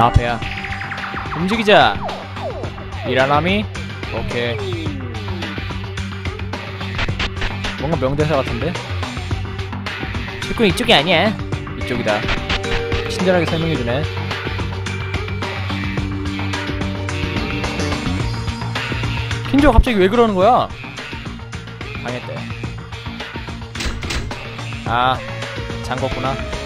아 배야. 움직이자. 이라나미? 오케이. 뭔가 명대사 같은데? 실군 이쪽이 아니야. 이쪽이다. 친절하게 설명해주네. 킨조 갑자기 왜 그러는 거야? 당했대. 아 잠궜구나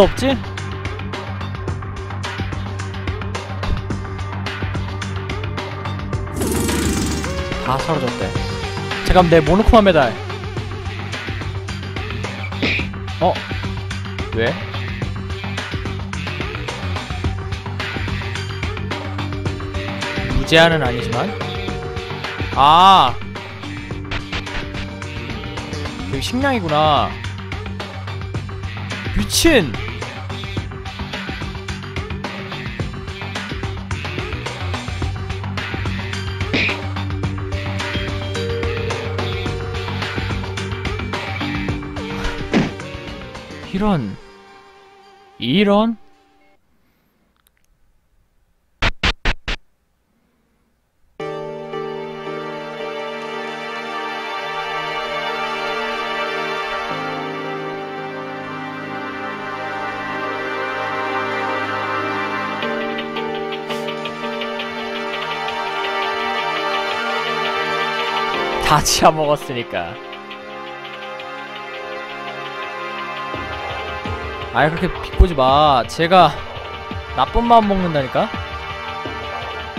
옷도 없지? 다 사라졌대 잠깐 내 모노코마 메달 어? 왜? 무제한은 아니지만 아 여기 식량이구나 미친 이런 이런? 다 치아 먹었으니까 아이 그렇게 비꼬지 마. 제가 나쁜 마음 먹는다니까?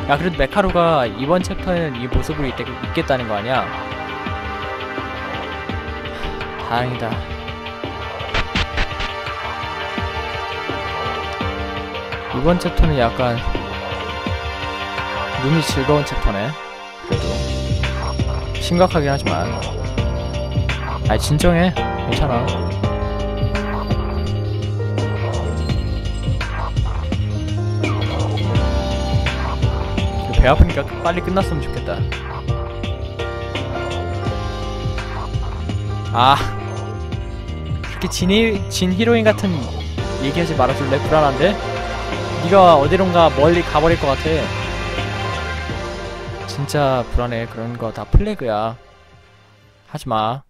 야 그래도 메카루가 이번 챕터에는 이 모습으로 있, 있겠다는 거 아니야? 하, 다행이다. 이번 챕터는 약간 눈이 즐거운 챕터네. 그래도 심각하긴 하지만. 아이 진정해. 괜찮아 배 아프니까 빨리 끝났으면 좋겠다. 아 그렇게 진, 진 히로인 같은 얘기하지 말아줄래? 불안한데? 네가 어디론가 멀리 가버릴 것 같아. 진짜 불안해. 그런 거 다 플래그야. 하지마.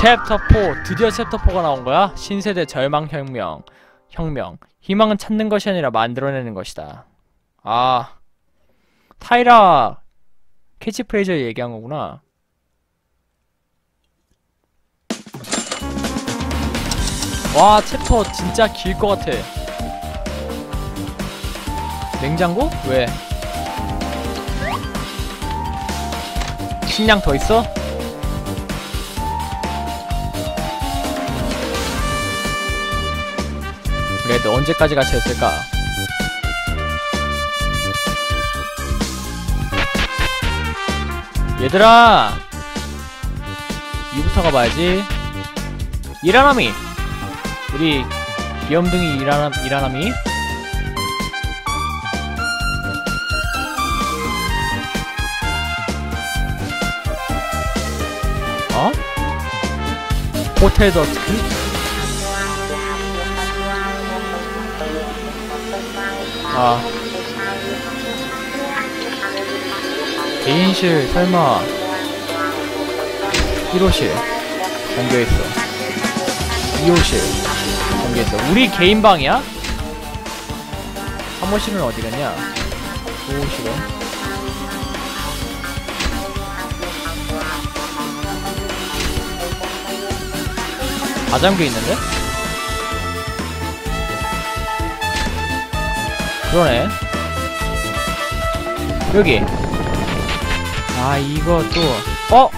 챕터 4 드디어 챕터 4가 나온 거야? 신세대 절망 혁명. 혁명 희망은 찾는 것이 아니라 만들어내는 것이다 아 타이라 캐치프레이저 얘기한 거구나 와 챕터 진짜 길 것 같아 냉장고? 왜? 식량 더 있어? 그래도 언제까지 같이 했을까? 얘들아! 이부터 가봐야지 이라나미! 우리 귀염둥이 이라나, 이라나미 어? 호텔 더스크? 아 개인실 설마 1호실 잠겨있어 2호실 잠겨있어 우리 개인 방이야? 사무실은 어디 갔냐? 5호실은 다 잠겨있는데? 그러네. 여기. 아 이거 또. 어?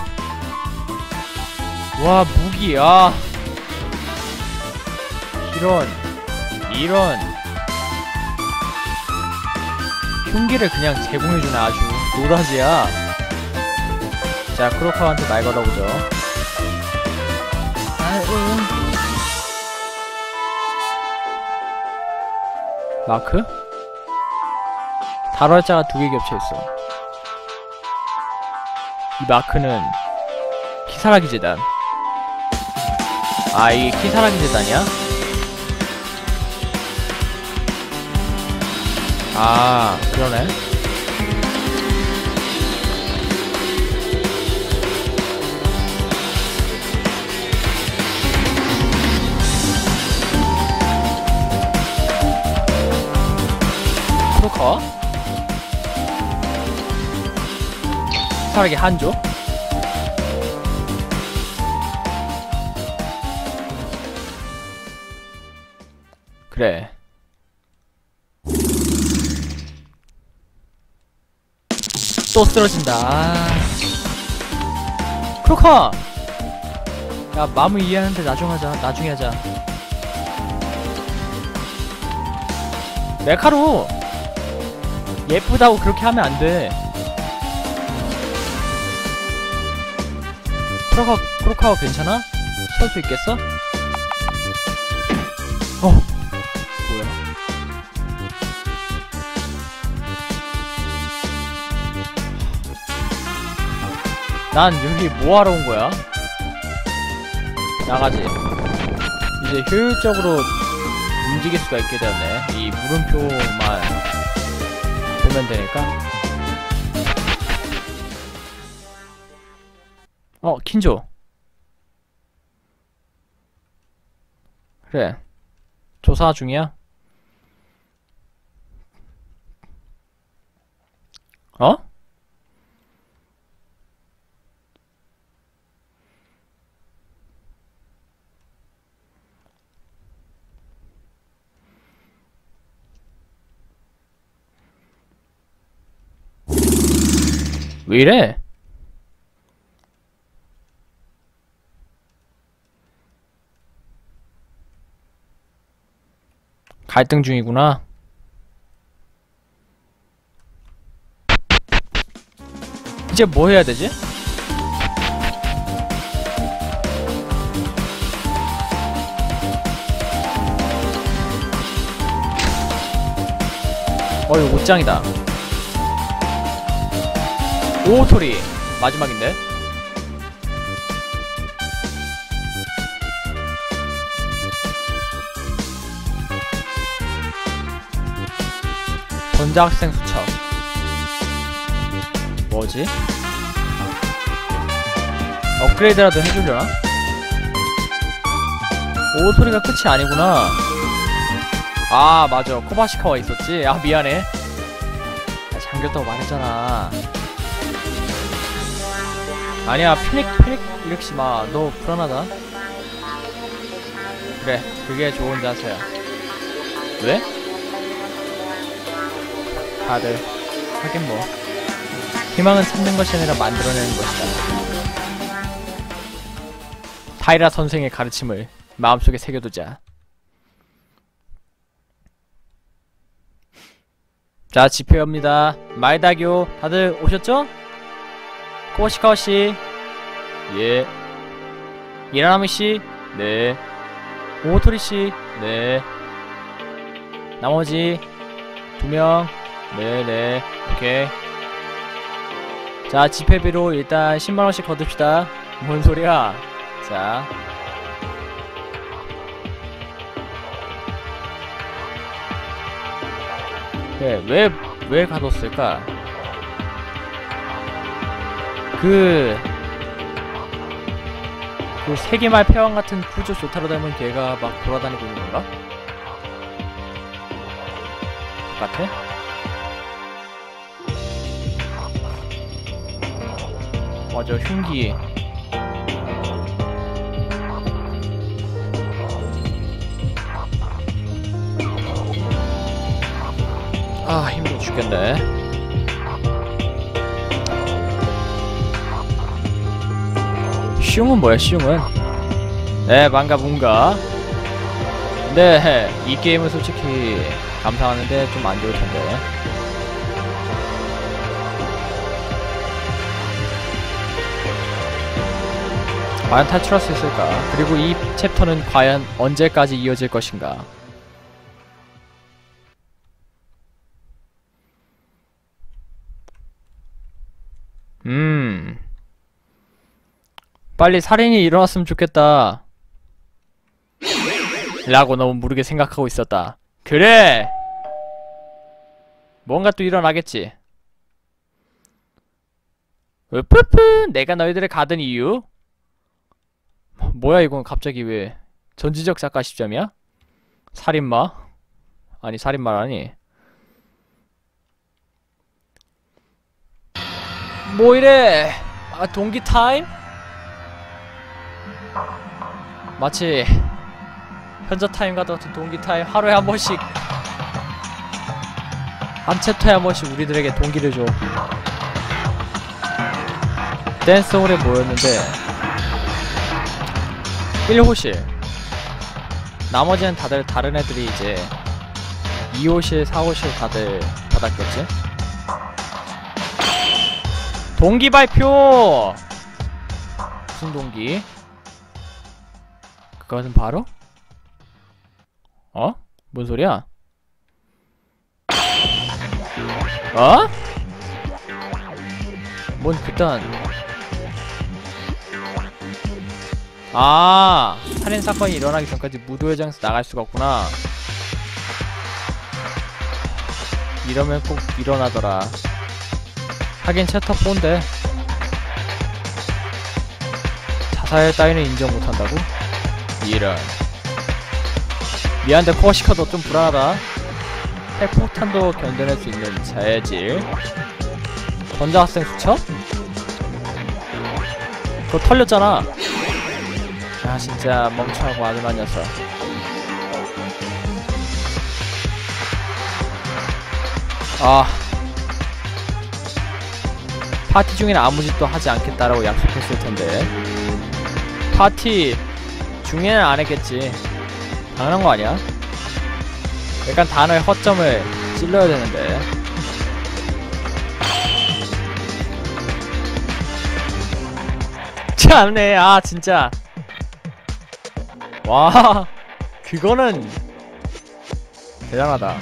와 무기. 아. 이런 이런. 흉기를 그냥 제공해주네 아주 노다지야. 자 크로커한테 말 걸어보죠. 마크? 단월자가 두 개 겹쳐있어. 이 마크는 키사라기 재단. 아 이게 키사라기 재단이야? 아 그러네. 크로커 키사라기 한조. 그래. 또 쓰러진다. 아. 크로커! 야 마음을 이해하는데 나중 하자 나중에 하자. 메카로! 예쁘다고 그렇게 하면 안돼 크로커 크로커 괜찮아? 설 수 있겠어? 어 뭐야 난 여기 뭐하러 온 거야? 나가지. 이제 효율적으로 움직일 수가 있게 되었네. 이 물음표만 보면 되니까. 어, 킨조. 그래. 조사 중이야? 어? 왜 이래? 갈등 중이구나. 이제 뭐 해야 되지? 어, 이거 옷장이다. 오토리 마지막인데 전자학생 수첩 뭐지? 업그레이드라도 해주려나? 오토리가 끝이 아니구나 아 맞아 코바시카와 있었지? 아 미안해 아, 잠겼다고 말했잖아 아니야 패닉 패닉 일으키지 마. 너 불안하다. 그래, 그게 좋은 자세야. 왜? 다들 하긴 뭐 희망은 찾는 것이 아니라 만들어내는 것이다. 타이라 선생의 가르침을 마음속에 새겨두자. 자, 집회입니다. 마이다교 다들 오셨죠? 코시카와 씨, 예. 이라나미 씨, 네. 오토리 씨, 네. 나머지 두 명, 네, 네. 오케이. 자, 집회비로 일단 10만 원씩 거둡시다. 뭔 소리야? 자. 네, 왜, 왜 가뒀을까? 그, 그 세계말 패왕 같은 푸조 조타로 닮은 걔가 막 돌아다니고 있는 건가? 똑같아? 맞아, 흉기. 아, 힘들어 죽겠네. 시용은 뭐야 시용은 네 반가 뭔가 네이 게임은 솔직히 감상하는데 좀 안 좋을 텐데 과연 탈출할 수 있을까? 그리고 이 챕터는 과연 언제까지 이어질 것인가? 음. 빨리 살인이 일어났으면 좋겠다. 라고 너무 모르게 생각하고 있었다. 그래! 뭔가 또 일어나겠지. 으프프! 내가 너희들을 가둔 이유? 뭐야 이건 갑자기 왜 전지적 작가 시점이야? 살인마? 아니 살인마라니 뭐 이래 아 동기 타임? 마치 현자 타임과 같은 동기 타임 하루에 한 번씩 한 챕터에 한 번씩 우리들에게 동기를 줘 댄스홀에 모였는데 1호실 나머지는 다들 다른 애들이 이제 2호실, 4호실 다들 받았겠지? 동기 발표! 무슨 동기? 그것은 바로? 어? 뭔 소리야? 어? 뭔 그딴 아 살인 사건이 일어나기 전까지 무도 회장에서 나갈 수가 없구나. 이러면 꼭 일어나더라. 하긴 챕터 4인데 자살 따위는 인정 못한다고? 이런. 미안한데 코어시카도 좀 불안하다. 핵폭탄도 견뎌낼 수 있는 재질. 전자학생 수첩? 그거 털렸잖아 아 진짜 멍청하고 아줌마 녀석 아. 파티 중에는 아무 짓도 하지 않겠다라고 약속했을 텐데. 파티 중에는 안 했겠지. 당연한 거 아니야? 약간 단어의 허점을 찔러야 되는데. 참네. 아 진짜 와 그거는 대단하다.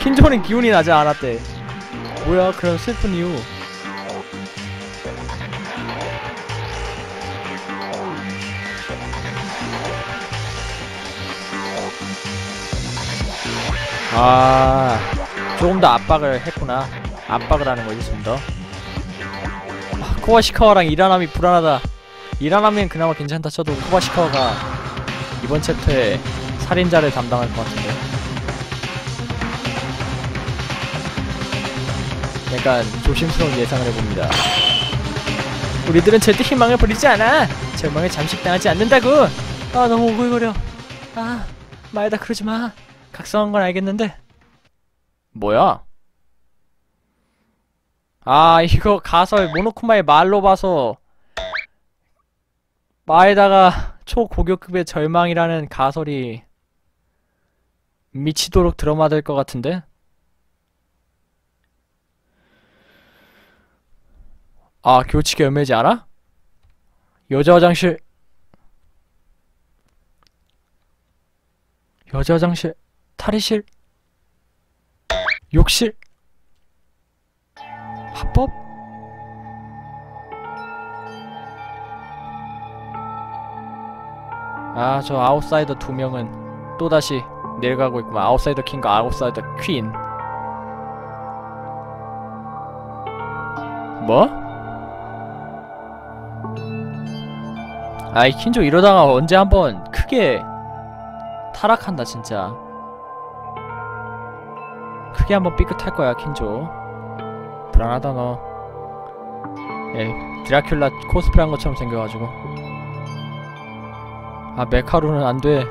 킨조는 기운이 나지 않았대. 뭐야 그런 슬픈 이유? 아 조금 더 압박을 했구나. 압박을 하는 거지 좀더. 아, 코바시카와랑 이라남이 불안하다 이라남이는 그나마 괜찮다 쳐도 코바시카와가 이번 챕터에 살인자를 담당할 것 같은데. 약간 조심스러운 예상을 해봅니다. 우리들은 절대 희망을 버리지 않아. 절망에 잠식당하지 않는다고. 아 너무 오글거려. 아 말다 그러지마. 각성한 건 알겠는데. 뭐야? 아 이거 가설 모노쿠마의 말로 봐서 마에다가 초고교급의 절망이라는 가설이 미치도록 드라마될 것 같은데? 아 교칙에 얽매지 않아? 여자 화장실 여자 화장실 탈의실 욕실 합법? 아 저 아웃사이더 두 명은 또다시 내려가고 있구만. 아웃사이더 킹과 아웃사이더 퀸. 뭐? 아이 킨조 이러다가 언제 한번 크게 타락한다 진짜. 크게 한번 삐끗할 거야 킨조. 불안하다 너. 예, 드라큘라 코스프레 한 것처럼 생겨가지고 아 메카로는 안돼.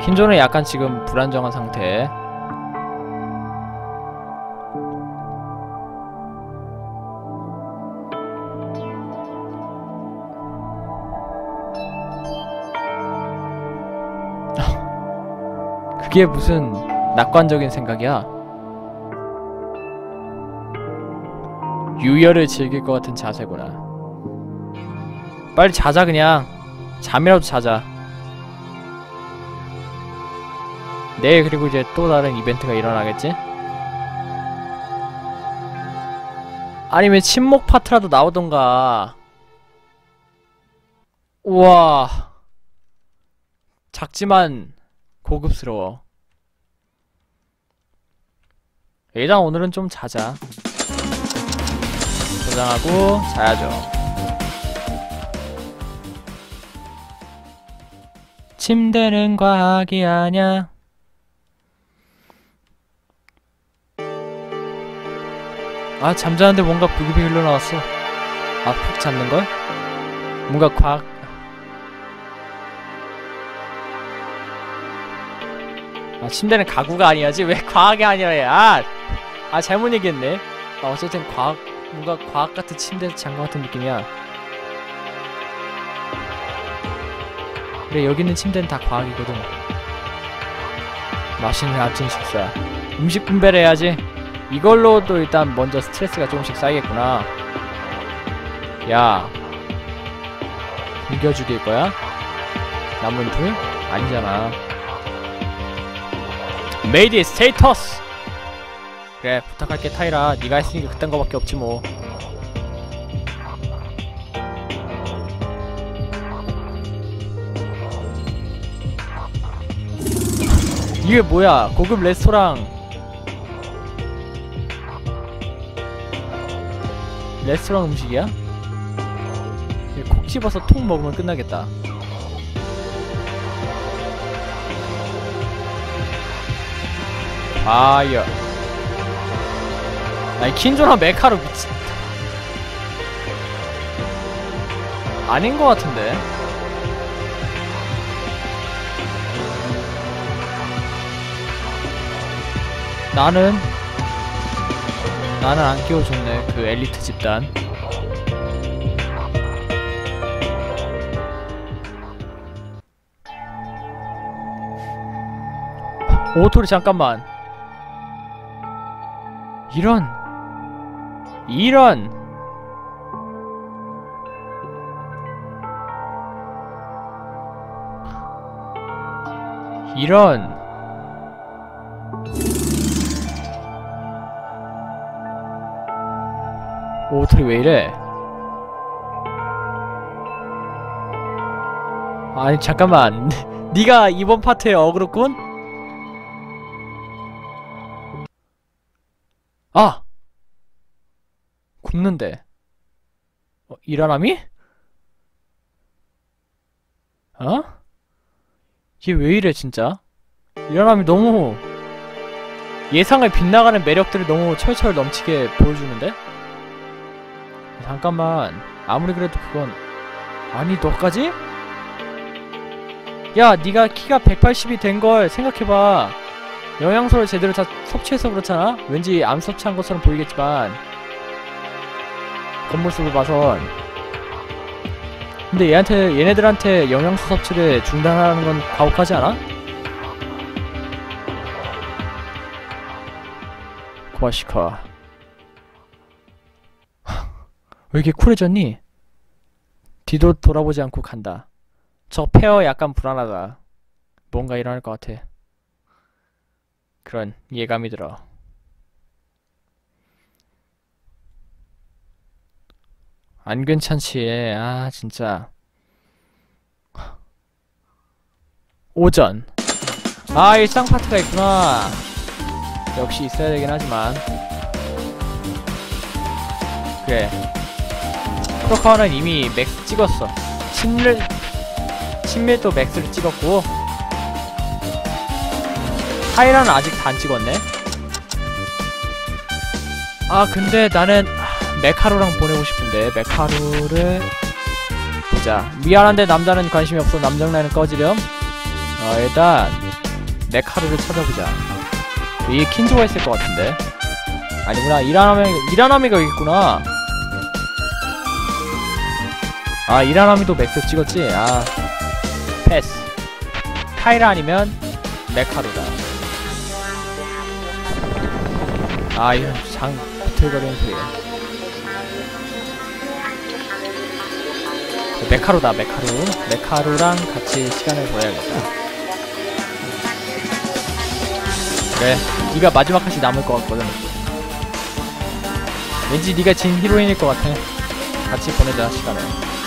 킨조는 약간 지금 불안정한 상태. 그게 무슨 낙관적인 생각이야? 유혈을 즐길 것 같은 자세구나. 빨리 자자 그냥. 잠이라도 자자. 내일 그리고 이제 또 다른 이벤트가 일어나겠지? 아니면 침묵 파트라도 나오던가. 우와. 작지만 고급스러워. 일단 오늘은 좀 자자. 저장하고 자야죠. 침대는 과학이 아냐. 아 잠자는데 뭔가 부기비 흘러나왔어. 아 푹 잤는 걸? 뭔가 과학. 아 침대는 가구가 아니야지 왜 과학이 아니라 해? 아, 아 잘못 얘기했네. 아 어쨌든 과학 뭔가 과학 같은 침대 잔것 같은 느낌이야. 그래 여기 있는 침대는 다 과학이거든. 맛있는 아침 식사. 음식 분배를 해야지. 이걸로도 일단 먼저 스트레스가 조금씩 쌓이겠구나. 야. 굶겨 죽일 거야? 남은 둘? 아니잖아. 메이디 스테이터스! 그래 부탁할게 타이라 네가 했으니까 그딴 거밖에 없지 뭐 이게 뭐야? 고급 레스토랑. 레스토랑 음식이야? 콕 집어서 통 먹으면 끝나겠다. 아야. 아니 킨조나 메카로 미친 아닌 것 같은데 나는 나는 안 끼워줬네 그 엘리트 집단. 오토리 잠깐만. 이런. 이런. 이런 오토리 왜 이래 아니 잠깐만 네가 이번 파트에 어그로꾼? 아! 굽는데 어, 이라남이? 어? 얘 왜 이래 진짜? 이라남이 너무 예상을 빗나가는 매력들을 너무 철철 넘치게 보여주는데? 잠깐만 아무리 그래도 그건 아니 너까지? 야 네가 키가 180이 된 걸 생각해봐 영양소를 제대로 다 섭취해서 그렇잖아? 왠지 안 섭취한 것처럼 보이겠지만 겉모습을 봐선 근데 얘한테 얘네들한테 영양소 섭취를 중단하는 건 가혹하지 않아? 고마시카 왜 이렇게 쿨해졌니? 뒤도 돌아보지 않고 간다. 저 페어 약간 불안하다. 뭔가 일어날 것 같아. 그런 예감이 들어. 안 괜찮지? 아 진짜. 오전. 아 일상 파트가 있구나. 역시 있어야 되긴 하지만. 그래 프로카우는 이미 맥스 찍었어. 친밀 친밀도 맥스를 찍었고. 타이라는 아직 안 찍었네. 아 근데 나는 메카루랑 보내고 싶은데 메카루를 보자. 미안한데 남자는 관심이 없어. 남장난은 꺼지렴. 어 일단 메카루를 찾아보자. 위에 킨조가 있을 것 같은데. 아니구나. 이라나미 이라나미가 있구나 아 이라나미도 맥스 찍었지? 아 패스. 카이라 아니면 메카루다. 아 이런 장 비틀거리는 소리 메카루다 메카루 메카루랑 같이 시간을 보내야겠다. 그래 네가 마지막 컷이 남을 것 같거든. 왠지 네가 진 히로인일 것 같아. 같이 보내자 시간을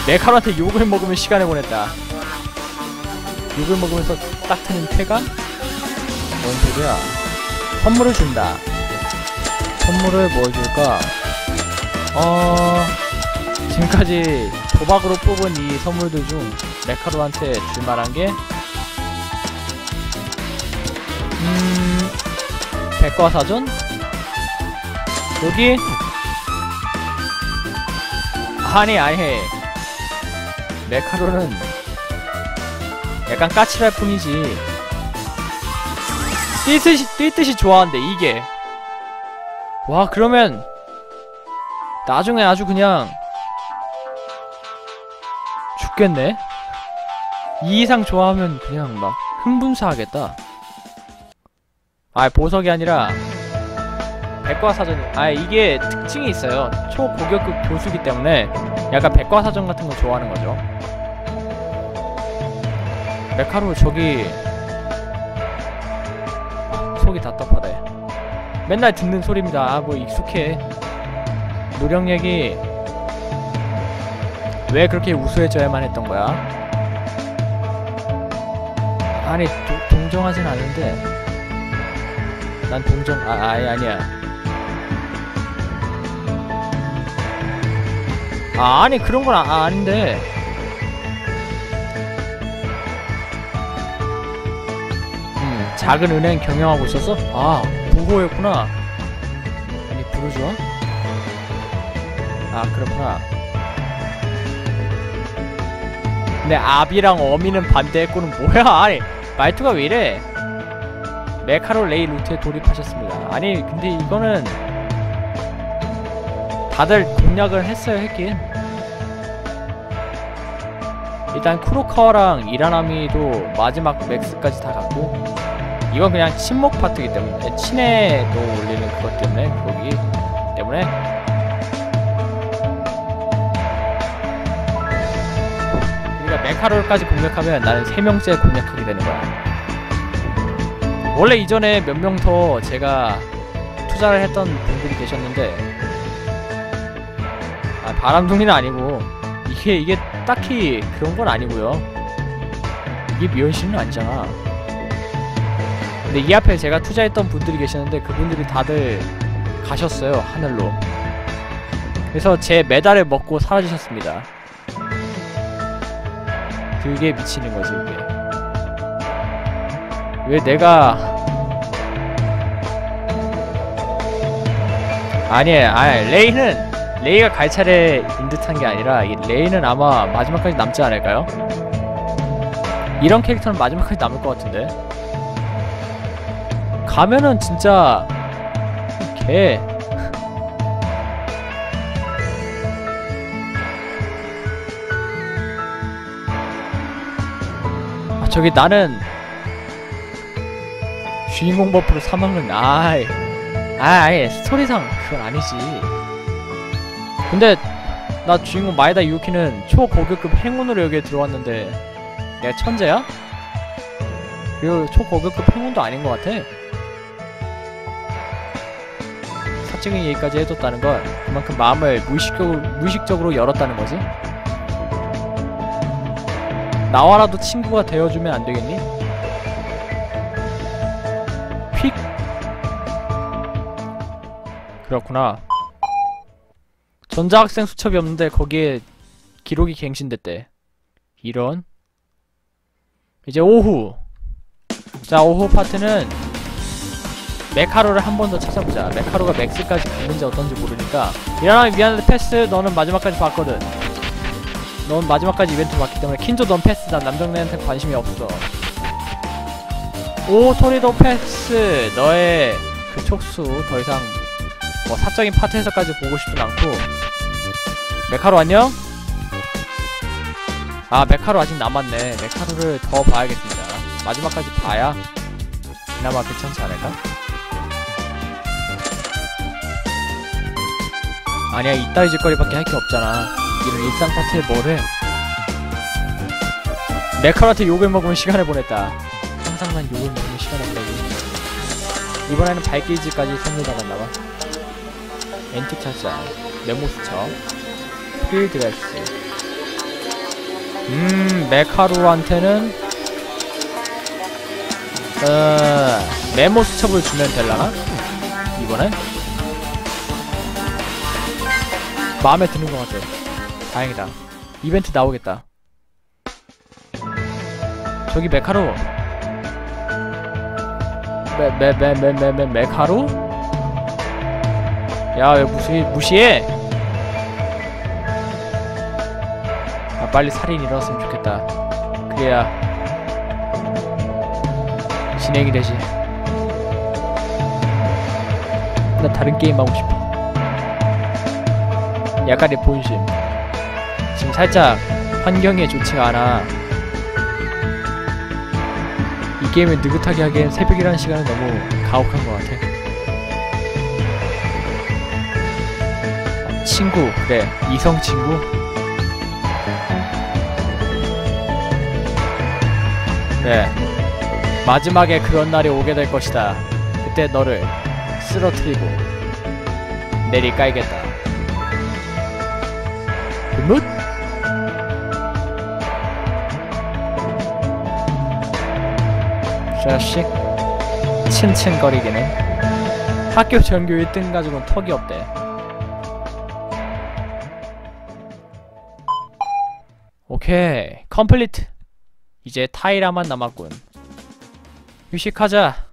메카루한테 욕을 먹으면 시간을 보냈다 욕을 먹으면서 딱 트는 쾌감? 뭔 소리야 선물을 준다 선물을 뭘 줄까 어... 지금까지 도박으로 뽑은 이 선물들 중 메카로한테 줄만한 게 음... 백과사전? 여기? 아니 아니 메카로는 약간 까칠할 뿐이지. 뛸듯이 뛸듯이 좋아한대 이게. 와 그러면 나중에 아주 그냥 죽겠네? 이 이상 좋아하면 그냥 막 흥분사하겠다. 아 보석이 아니라 백과사전이 아 이게 특징이 있어요. 초고격급 교수기 때문에 약간 백과사전 같은 거 좋아하는 거죠 메카로 저기 속이 답답하대. 맨날 듣는 소리입니다. 아 뭐 익숙해. 노령얘기. 왜 그렇게 우수해져야만 했던 거야? 아니 도, 동정하진 않은데. 난 동정 아 아니 아니야. 아 아니 그런 건 아, 아, 아닌데 작은 은행 경영하고 있었어? 아 부호였구나. 아니 부르주아? 아 그렇구나. 근데 아비랑 어미는 반대했고는 뭐야? 아니 말투가 왜 이래? 메카로 레이 루트에 돌입하셨습니다. 아니 근데 이거는 다들 공략을 했어요 했긴. 일단 쿠로카와랑 이라나미도 마지막 맥스까지 다 갔고 이건 그냥 친목 파트이기 때문에 친해도 올리는 그것 때문에 거기 때문에. 우리가 메카롤까지 공략하면 나는 3명째 공략하게 되는 거야. 원래 이전에 몇 명 더 제가 투자를 했던 분들이 계셨는데 아, 바람둥이는 아니고 이게 이게 딱히 그런 건 아니고요. 이게 미연씨는 아니잖아 근데 이 앞에 제가 투자했던 분들이 계셨는데 그분들이 다들 가셨어요 하늘로. 그래서 제 메달을 먹고 사라지셨습니다. 그게 미치는 거지 그게. 왜 내가 아니 아니 레이는 레이가 갈 차례인 듯한 게 아니라 이 레이는 아마 마지막까지 남지 않을까요? 이런 캐릭터는 마지막까지 남을 것 같은데 가면은 진짜 개 아, 저기 나는 주인공 버프로 사망은 아이 아이 스토리상 그건 아니지. 근데 나 주인공 마에다 유키는 초고급급 행운으로 여기에 들어왔는데 내가 천재야? 그리고 초고급급 행운도 아닌 것 같아 사적인 얘기까지 해줬다는 건 그만큼 마음을 무의식적으로, 무의식적으로 열었다는 거지? 나와라도 친구가 되어주면 안 되겠니? 휙. 그렇구나. 전자학생 수첩이 없는데 거기에 기록이 갱신됐대. 이런? 이제 오후. 자 오후 파트는 메카로를 한 번 더 찾아보자. 메카로가 맥스까지 갔는지 어떤지 모르니까. 미안하 미안한데 패스 너는 마지막까지 봤거든. 넌 마지막까지 이벤트 봤기 때문에 킨조 넌 패스다. 남정네한테 관심이 없어. 오 토리도 패스. 너의 그 촉수 더 이상 뭐 사적인 파트에서까지 보고 싶진 않고. 메카로 안녕? 아 메카로 아직 남았네. 메카로를 더 봐야겠습니다. 마지막까지 봐야 그나마 괜찮지 않을까? 아니야 이따위 짓거리밖에 할 게 없잖아. 이런 일상 파트에 뭐래 메카한테 욕을 먹으면 시간을 보냈다. 항상 난 욕을 먹으면 시간을 보내고. 이번에는 발길질까지 선물 받았나봐. 앤틱 차자. 메모수첩 필드레스. 음 메카루한테는 어 메모 수첩을 주면 될라나? 이번엔? 마음에 드는 것 같아 다행이다 이벤트 나오겠다 저기 메카루 메, 메, 메, 메, 메, 메, 메카루? 야, 왜 무시, 무시해? 아, 빨리 살인 일어났으면 좋겠다. 그래야 진행이 되지. 나 다른 게임 하고 싶어. 약간의 본심. 지금 살짝 환경이 좋지가 않아. 이 게임을 느긋하게 하기엔 새벽이라는 시간은 너무 가혹한 것 같아. 아, 친구, 그래. 이성 친구? 그래. 마지막에 그런 날이 오게 될 것이다. 그때 너를 쓰러뜨리고 내리 깔겠다. 자식 츤츤거리기는 학교 전교 1등 가지고는 턱이 없대. 오케이 컴플리트. 이제 타이라만 남았군. 휴식하자